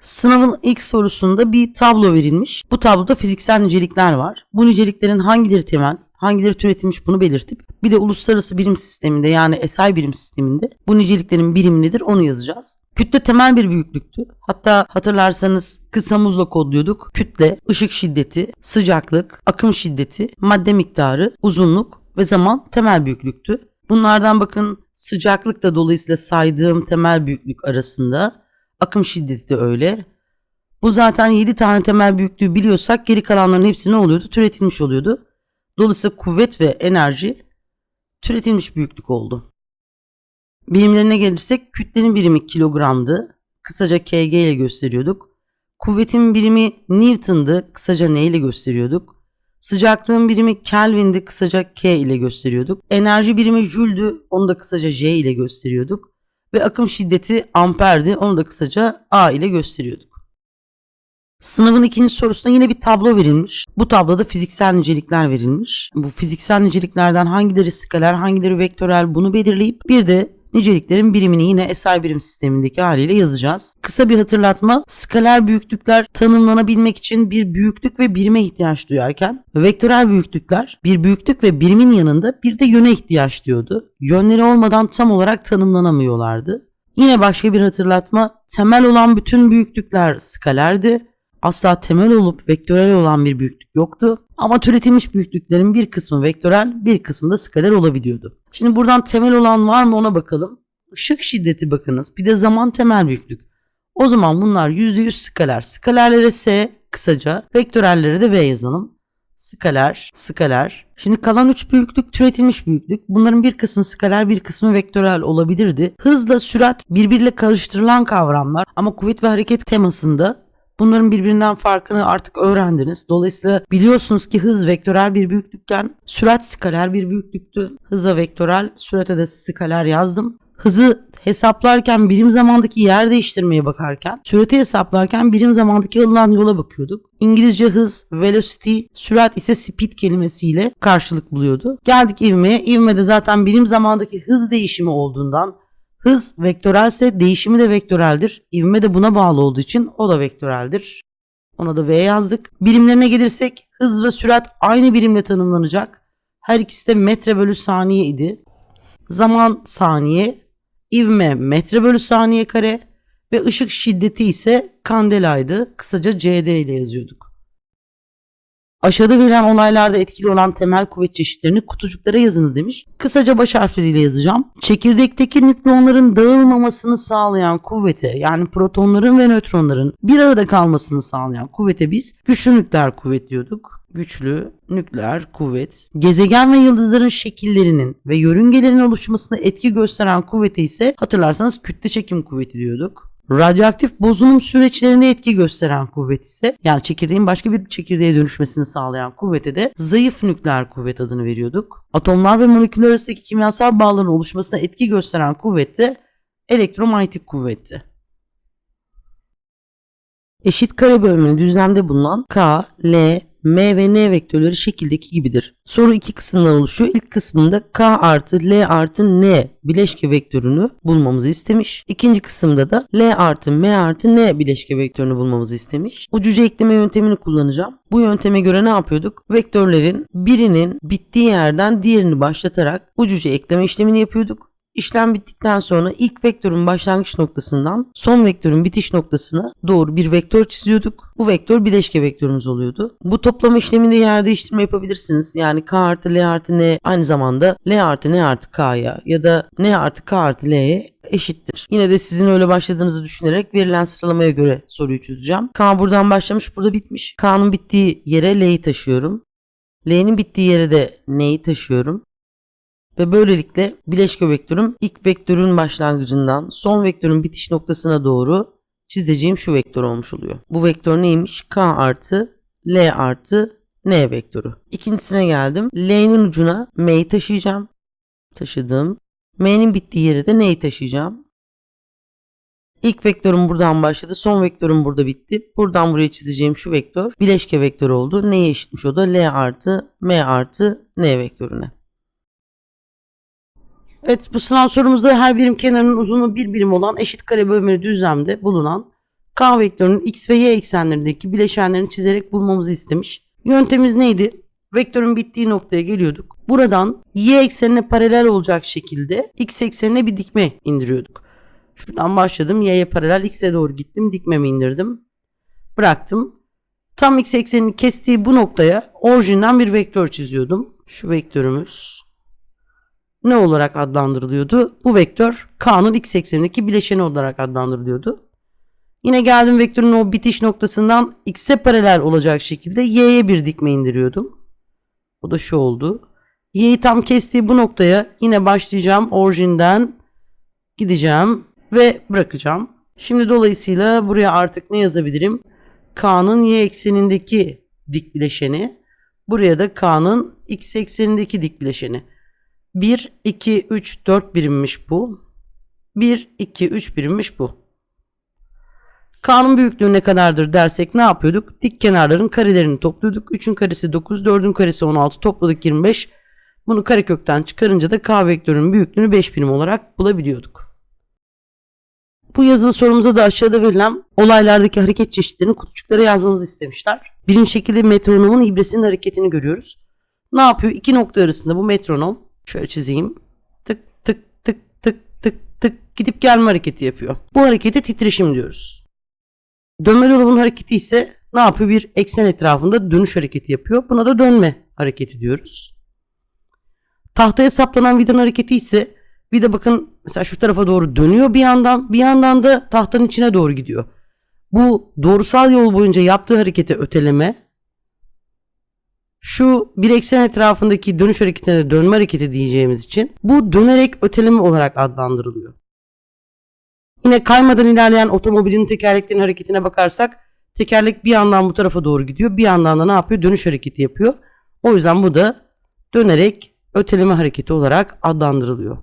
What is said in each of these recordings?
Sınavın ilk sorusunda bir tablo verilmiş. Bu tabloda fiziksel nicelikler var. Bu niceliklerin hangileri temel, hangileri türetilmiş bunu belirtip bir de uluslararası birim sisteminde yani SI birim sisteminde bu niceliklerin birimi nedir onu yazacağız. Kütle temel bir büyüklüktü. Hatta hatırlarsanız kısa muzla kodluyorduk. Kütle, ışık şiddeti, sıcaklık, akım şiddeti, madde miktarı, uzunluk ve zaman temel büyüklüktü. Bunlardan bakın sıcaklık da dolayısıyla saydığım temel büyüklük arasında akım şiddeti de öyle. Bu zaten 7 tane temel büyüklüğü biliyorsak geri kalanların hepsi ne oluyordu? Türetilmiş oluyordu. Dolayısıyla kuvvet ve enerji türetilmiş büyüklük oldu. Birimlerine gelirsek kütlenin birimi kilogramdı. Kısaca kg ile gösteriyorduk. Kuvvetin birimi Newton'dı. Kısaca N ile gösteriyorduk. Sıcaklığın birimi Kelvin'di. Kısaca K ile gösteriyorduk. Enerji birimi Joule'dü. Onu da kısaca J ile gösteriyorduk. Ve akım şiddeti amperdi. Onu da kısaca A ile gösteriyorduk. Sınavın ikinci sorusunda yine bir tablo verilmiş. Bu tabloda fiziksel nicelikler verilmiş. Bu fiziksel niceliklerden hangileri skaler, hangileri vektörel bunu belirleyip bir de niceliklerin birimini yine SI birim sistemindeki haliyle yazacağız. Kısa bir hatırlatma. Skaler büyüklükler tanımlanabilmek için bir büyüklük ve birime ihtiyaç duyarken vektörel büyüklükler bir büyüklük ve birimin yanında bir de yöne ihtiyaç duyuyordu. Yönleri olmadan tam olarak tanımlanamıyorlardı. Yine başka bir hatırlatma. Temel olan bütün büyüklükler skalerdi. Asla temel olup vektörel olan bir büyüklük yoktu. Ama türetilmiş büyüklüklerin bir kısmı vektörel, bir kısmı da skaler olabiliyordu. Şimdi buradan temel olan var mı ona bakalım. Işık şiddeti bakınız. Bir de zaman temel büyüklük. O zaman bunlar %100 skaler. Skalerlere S kısaca, vektörellere de V yazalım. Skaler, skaler. Şimdi kalan 3 büyüklük türetilmiş büyüklük. Bunların bir kısmı skaler, bir kısmı vektörel olabilirdi. Hızla sürat birbiriyle karıştırılan kavramlar ama kuvvet ve hareket temasında Bunların birbirinden farkını artık öğrendiniz. Dolayısıyla biliyorsunuz ki hız vektörel bir büyüklükken sürat skaler bir büyüklüktü. Hıza vektörel, sürate de skaler yazdım. Hızı hesaplarken birim zamandaki yer değiştirmeye bakarken, sürati hesaplarken birim zamandaki alınan yola bakıyorduk. İngilizce hız, velocity, sürat ise speed kelimesiyle karşılık buluyordu. Geldik ivmeye. İvmede zaten birim zamandaki hız değişimi olduğundan Hız vektörelse değişimi de vektöreldir. İvme de buna bağlı olduğu için o da vektöreldir. Ona da V yazdık. Birimlerine gelirsek hız ve sürat aynı birimle tanımlanacak. Her ikisi de metre bölü saniye idi. Zaman saniye, ivme metre bölü saniye kare ve ışık şiddeti ise kandelaydı. Kısaca CD ile yazıyorduk. Aşağıda verilen olaylarda etkili olan temel kuvvet çeşitlerini kutucuklara yazınız demiş. Kısaca baş harfleriyle yazacağım. Çekirdekteki nükleonların dağılmamasını sağlayan kuvvete yani protonların ve nötronların bir arada kalmasını sağlayan kuvvete biz güçlü nükleer kuvvet diyorduk. Güçlü nükleer kuvvet. Gezegen ve yıldızların şekillerinin ve yörüngelerin oluşmasına etki gösteren kuvvete ise hatırlarsanız kütle çekim kuvveti diyorduk. Radyoaktif bozunum süreçlerine etki gösteren kuvvet ise yani çekirdeğin başka bir çekirdeğe dönüşmesini sağlayan kuvvete de zayıf nükleer kuvvet adını veriyorduk. Atomlar ve moleküller arasındaki kimyasal bağların oluşmasına etki gösteren kuvvet de elektromanyetik kuvvetti. Eşit kare bölümünün düzlemde bulunan K, L, M ve N vektörleri şekildeki gibidir. Soru iki kısımdan oluşuyor. İlk kısmında K artı L artı N bileşke vektörünü bulmamızı istemiş. İkinci kısımda da L artı M artı N bileşke vektörünü bulmamızı istemiş. Ucuca ekleme yöntemini kullanacağım. Bu yönteme göre ne yapıyorduk? Vektörlerin birinin bittiği yerden diğerini başlatarak ucuca ekleme işlemini yapıyorduk. İşlem bittikten sonra ilk vektörün başlangıç noktasından son vektörün bitiş noktasına doğru bir vektör çiziyorduk. Bu vektör bileşke vektörümüz oluyordu. Bu toplama işleminde yer değiştirme yapabilirsiniz. Yani k artı l artı n aynı zamanda l artı n artı k'ya ya da n artı k artı l'ye eşittir. Yine de sizin öyle başladığınızı düşünerek verilen sıralamaya göre soruyu çözeceğim. K buradan başlamış burada bitmiş. K'nın bittiği yere L'yi taşıyorum. L'nin bittiği yere de N'yi taşıyorum. Ve böylelikle bileşke vektörüm ilk vektörün başlangıcından son vektörün bitiş noktasına doğru çizeceğim şu vektör olmuş oluyor. Bu vektör neymiş? K artı L artı N vektörü. İkincisine geldim. L'nin ucuna M'yi taşıyacağım. Taşıdım. M'nin bittiği yere de N'yi taşıyacağım. İlk vektörüm buradan başladı. Son vektörüm burada bitti. Buradan buraya çizeceğim şu vektör bileşke vektör oldu. Neye eşitmiş o da? L artı M artı N vektörüne. Evet bu sınav sorumuzda her birim kenarının uzunluğu bir birim olan eşit kare bölmeli düzlemde bulunan K vektörünün x ve y eksenlerindeki bileşenlerini çizerek bulmamızı istemiş. Yöntemimiz neydi? Vektörün bittiği noktaya geliyorduk. Buradan y eksenine paralel olacak şekilde x eksenine bir dikme indiriyorduk. Şuradan başladım. Y'ye paralel x'e doğru gittim. Dikmemi indirdim. Bıraktım. Tam x eksenini kestiği bu noktaya orijinden bir vektör çiziyordum. Şu vektörümüz ne olarak adlandırılıyordu? Bu vektör K'nın x eksenindeki bileşeni olarak adlandırılıyordu. Yine geldim vektörün o bitiş noktasından x'e paralel olacak şekilde y'ye bir dikme indiriyordum. O da şu oldu. Y'yi tam kestiği bu noktaya yine başlayacağım. Orijinden gideceğim ve bırakacağım. Şimdi dolayısıyla buraya artık ne yazabilirim? K'nın y eksenindeki dik bileşeni. Buraya da K'nın x eksenindeki dik bileşeni. 1, 2, 3, 4 birimmiş bu. 1, 2, 3 birimmiş bu. K'nın büyüklüğü ne kadardır dersek ne yapıyorduk? Dik kenarların karelerini topluyorduk. 3'ün karesi 9, 4'ün karesi 16, topladık 25. Bunu karekökten çıkarınca da K vektörünün büyüklüğünü 5 birim olarak bulabiliyorduk. Bu yazılı sorumuza da aşağıda verilen olaylardaki hareket çeşitlerini kutucuklara yazmamızı istemişler. Birinci şekilde metronomun ibresinin hareketini görüyoruz. Ne yapıyor? İki nokta arasında bu metronom şöyle çizeyim. Tık tık tık tık tık tık gidip gelme hareketi yapıyor. Bu harekete titreşim diyoruz. Dönme dolabının hareketi ise ne yapıyor? Bir eksen etrafında dönüş hareketi yapıyor. Buna da dönme hareketi diyoruz. Tahtaya saplanan vidanın hareketi ise vida bakın mesela şu tarafa doğru dönüyor bir yandan bir yandan da tahtanın içine doğru gidiyor. Bu doğrusal yol boyunca yaptığı harekete öteleme şu bir eksen etrafındaki dönüş hareketine dönme hareketi diyeceğimiz için bu dönerek öteleme olarak adlandırılıyor. Yine kaymadan ilerleyen otomobilin tekerleklerinin hareketine bakarsak tekerlek bir yandan bu tarafa doğru gidiyor bir yandan da ne yapıyor dönüş hareketi yapıyor. O yüzden bu da dönerek öteleme hareketi olarak adlandırılıyor.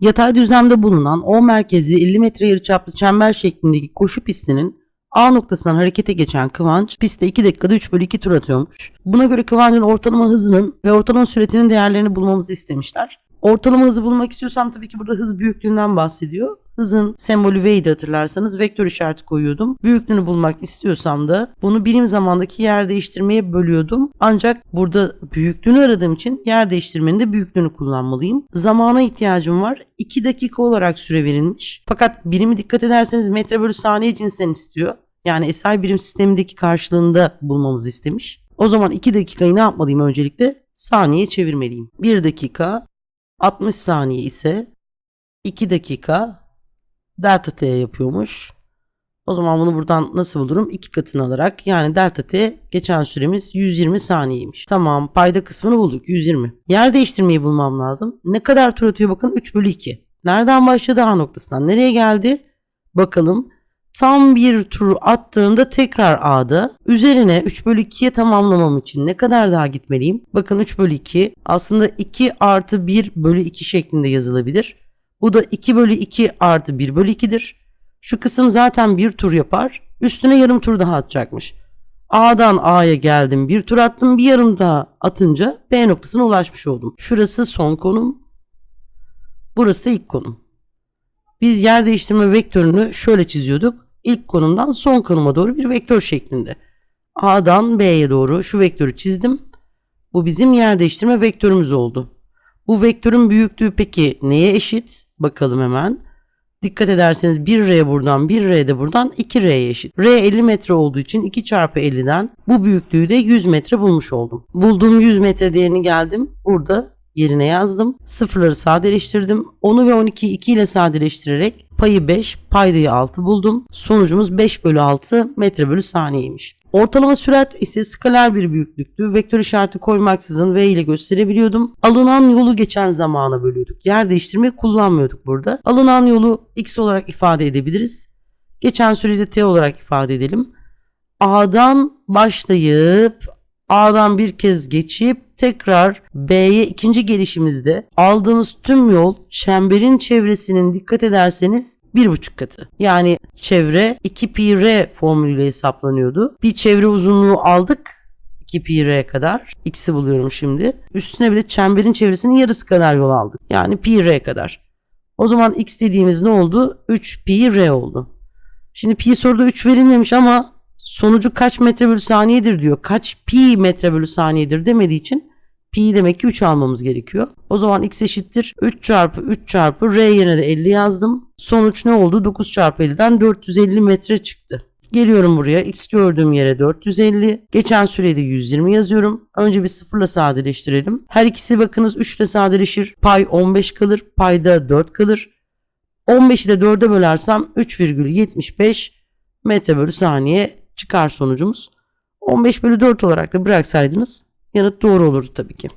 Yatay düzlemde bulunan O merkezi 50 metre yarıçaplı çember şeklindeki koşu pistinin A noktasından harekete geçen Kıvanç pistte 2 dakikada 3 bölü 2 tur atıyormuş. Buna göre Kıvanç'ın ortalama hızının ve ortalama süretinin değerlerini bulmamızı istemişler. Ortalama hızı bulmak istiyorsam tabii ki burada hız büyüklüğünden bahsediyor. Hızın sembolü V'ydi hatırlarsanız vektör işareti koyuyordum. Büyüklüğünü bulmak istiyorsam da bunu birim zamandaki yer değiştirmeye bölüyordum. Ancak burada büyüklüğünü aradığım için yer değiştirmenin de büyüklüğünü kullanmalıyım. Zamana ihtiyacım var. 2 dakika olarak süre verilmiş. Fakat birimi dikkat ederseniz metre bölü saniye cinsinden istiyor. Yani SI birim sistemindeki karşılığında bulmamızı istemiş. O zaman 2 dakikayı ne yapmalıyım öncelikle? Saniye çevirmeliyim. 1 dakika 60 saniye ise 2 dakika delta t yapıyormuş. O zaman bunu buradan nasıl bulurum? 2 katını alarak yani delta t geçen süremiz 120 saniyeymiş. Tamam payda kısmını bulduk 120. Yer değiştirmeyi bulmam lazım. Ne kadar tur atıyor bakın 3 bölü 2. Nereden başladı A noktasından nereye geldi? Bakalım tam bir tur attığında tekrar A'da üzerine 3 bölü 2'ye tamamlamam için ne kadar daha gitmeliyim? Bakın 3 bölü 2 aslında 2 artı 1 bölü 2 şeklinde yazılabilir. Bu da 2 bölü 2 artı 1 bölü 2'dir. Şu kısım zaten bir tur yapar. Üstüne yarım tur daha atacakmış. A'dan A'ya geldim bir tur attım bir yarım daha atınca B noktasına ulaşmış oldum. Şurası son konum. Burası da ilk konum. Biz yer değiştirme vektörünü şöyle çiziyorduk. İlk konumdan son konuma doğru bir vektör şeklinde. A'dan B'ye doğru şu vektörü çizdim. Bu bizim yer değiştirme vektörümüz oldu. Bu vektörün büyüklüğü peki neye eşit? Bakalım hemen. Dikkat ederseniz 1R buradan 1R de buradan 2R'ye eşit. R 50 metre olduğu için 2 çarpı 50'den bu büyüklüğü de 100 metre bulmuş oldum. Bulduğum 100 metre değerini geldim. Burada yerine yazdım. Sıfırları sadeleştirdim. 10'u ve 12'yi 2 ile sadeleştirerek payı 5, paydayı 6 buldum. Sonucumuz 5 bölü 6 metre bölü saniyeymiş. Ortalama sürat ise skaler bir büyüklüktü. Vektör işareti koymaksızın V ile gösterebiliyordum. Alınan yolu geçen zamana bölüyorduk. Yer değiştirmeyi kullanmıyorduk burada. Alınan yolu x olarak ifade edebiliriz. Geçen süreyi de t olarak ifade edelim. A'dan başlayıp A'dan bir kez geçip tekrar B'ye ikinci gelişimizde aldığımız tüm yol çemberin çevresinin dikkat ederseniz bir buçuk katı. Yani çevre 2 pi r formülüyle hesaplanıyordu. Bir çevre uzunluğu aldık 2 pi r kadar. X'i buluyorum şimdi. Üstüne bir de çemberin çevresinin yarısı kadar yol aldık. Yani pi r kadar. O zaman x dediğimiz ne oldu? 3 pi r oldu. Şimdi pi soruda 3 verilmemiş ama sonucu kaç metre bölü saniyedir diyor. Kaç pi metre bölü saniyedir demediği için pi demek ki 3 almamız gerekiyor. O zaman x eşittir 3 çarpı 3 çarpı r yerine de 50 yazdım. Sonuç ne oldu? 9 çarpı 50'den 450 metre çıktı. Geliyorum buraya. X gördüğüm yere 450. Geçen sürede 120 yazıyorum. Önce bir sıfırla sadeleştirelim. Her ikisi bakınız 3 ile sadeleşir. Pay 15 kalır. Payda 4 kalır. 15'i de 4'e bölersem 3,75 metre bölü saniye çıkar sonucumuz. 15 bölü 4 olarak da bıraksaydınız yanıt doğru olurdu tabii ki.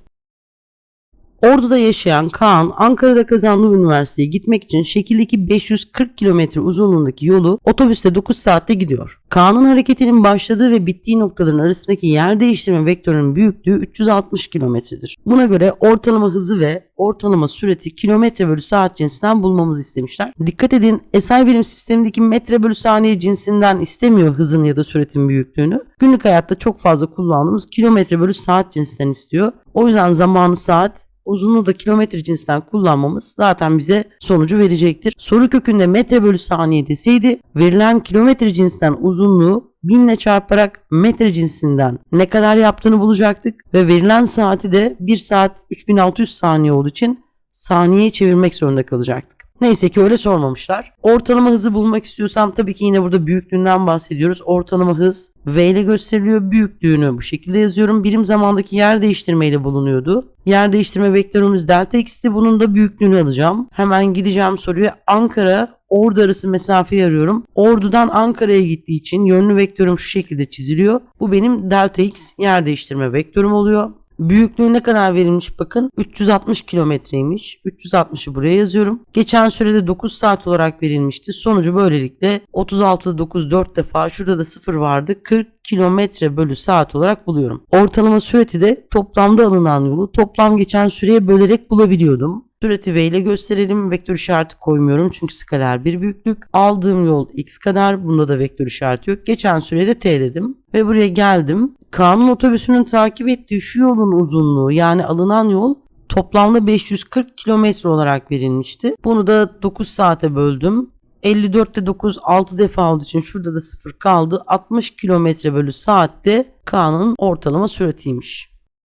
Ordu'da yaşayan Kaan, Ankara'da kazandığı üniversiteye gitmek için şekildeki 540 kilometre uzunluğundaki yolu otobüste 9 saatte gidiyor. Kaan'ın hareketinin başladığı ve bittiği noktaların arasındaki yer değiştirme vektörünün büyüklüğü 360 kilometredir. Buna göre ortalama hızı ve ortalama süreti kilometre bölü saat cinsinden bulmamızı istemişler. Dikkat edin SI birim sistemindeki metre bölü saniye cinsinden istemiyor hızın ya da süretin büyüklüğünü. Günlük hayatta çok fazla kullandığımız kilometre bölü saat cinsinden istiyor. O yüzden zamanı saat, uzunluğu da kilometre cinsinden kullanmamız zaten bize sonucu verecektir. Soru kökünde metre bölü saniye deseydi verilen kilometre cinsinden uzunluğu 1000 ile çarparak metre cinsinden ne kadar yaptığını bulacaktık ve verilen saati de 1 saat 3600 saniye olduğu için saniyeye çevirmek zorunda kalacaktık. Neyse ki öyle sormamışlar. Ortalama hızı bulmak istiyorsam tabii ki yine burada büyüklüğünden bahsediyoruz. Ortalama hız V ile gösteriliyor. Büyüklüğünü bu şekilde yazıyorum. Birim zamandaki yer değiştirmeyle bulunuyordu. Yer değiştirme vektörümüz delta x'ti. Bunun da büyüklüğünü alacağım. Hemen gideceğim soruya. Ankara Ordu arası mesafeyi arıyorum. Ordu'dan Ankara'ya gittiği için yönlü vektörüm şu şekilde çiziliyor. Bu benim delta x yer değiştirme vektörüm oluyor. Büyüklüğü ne kadar verilmiş bakın 360 kilometreymiş. 360'ı buraya yazıyorum. Geçen sürede 9 saat olarak verilmişti. Sonucu böylelikle 36'da 9 4 defa şurada da 0 vardı. 40 kilometre bölü saat olarak buluyorum. Ortalama süreti de toplamda alınan yolu toplam geçen süreye bölerek bulabiliyordum. Süreti V ile gösterelim. Vektör işareti koymuyorum çünkü skaler bir büyüklük. Aldığım yol x kadar. Bunda da vektör işareti yok. Geçen sürede t dedim. Ve buraya geldim. Kanun otobüsünün takip ettiği şu yolun uzunluğu yani alınan yol toplamda 540 kilometre olarak verilmişti. Bunu da 9 saate böldüm. 54'te 9 6 defa olduğu için şurada da 0 kaldı. 60 kilometre bölü saatte K'nın ortalama süratiymiş.